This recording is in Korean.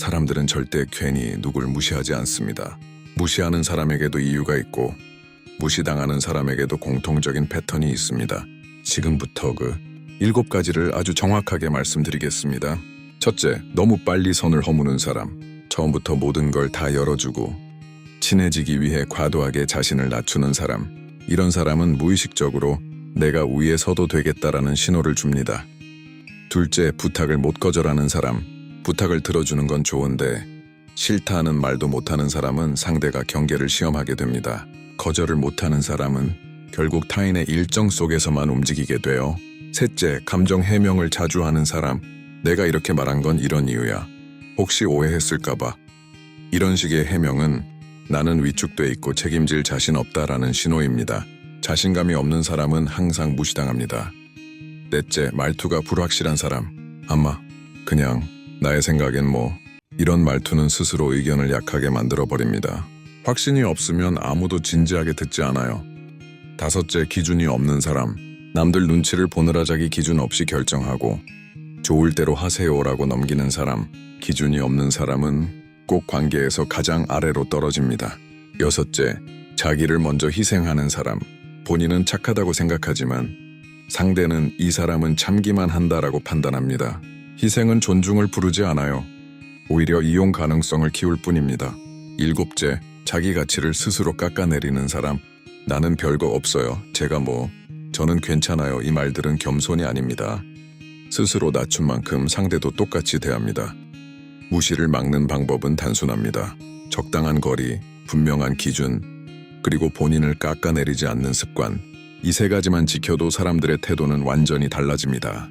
사람들은 절대 괜히 누굴 무시하지 않습니다. 무시하는 사람에게도 이유가 있고 무시당하는 사람에게도 공통적인 패턴이 있습니다. 지금부터 그 일곱 가지를 아주 정확하게 말씀드리겠습니다. 첫째, 너무 빨리 선을 허무는 사람. 처음부터 모든 걸 다 열어주고 친해지기 위해 과도하게 자신을 낮추는 사람. 이런 사람은 무의식적으로 내가 위에 서도 되겠다라는 신호를 줍니다. 둘째, 부탁을 못 거절하는 사람. 부탁을 들어주는 건 좋은데 싫다 하는 말도 못하는 사람은 상대가 경계를 시험하게 됩니다. 거절을 못하는 사람은 결국 타인의 일정 속에서만 움직이게 돼요. 셋째, 감정 해명을 자주 하는 사람. 내가 이렇게 말한 건 이런 이유야. 혹시 오해했을까봐. 이런 식의 해명은 나는 위축돼 있고 책임질 자신 없다라는 신호입니다. 자신감이 없는 사람은 항상 무시당합니다. 넷째, 말투가 불확실한 사람. 아마 그냥 나의 생각엔 뭐 이런 말투는 스스로 의견을 약하게 만들어 버립니다. 확신이 없으면 아무도 진지하게 듣지 않아요. 다섯째, 기준이 없는 사람. 남들 눈치를 보느라 자기 기준 없이 결정하고 좋을 대로 하세요라고 넘기는 사람. 기준이 없는 사람은 꼭 관계에서 가장 아래로 떨어집니다. 여섯째, 자기를 먼저 희생하는 사람. 본인은 착하다고 생각하지만 상대는 이 사람은 참기만 한다라고 판단합니다. 희생은 존중을 부르지 않아요. 오히려 이용 가능성을 키울 뿐입니다. 일곱째, 자기 가치를 스스로 깎아내리는 사람. 나는 별거 없어요. 제가 뭐, 저는 괜찮아요. 이 말들은 겸손이 아닙니다. 스스로 낮춘 만큼 상대도 똑같이 대합니다. 무시를 막는 방법은 단순합니다. 적당한 거리, 분명한 기준, 그리고 본인을 깎아내리지 않는 습관. 이 세 가지만 지켜도 사람들의 태도는 완전히 달라집니다.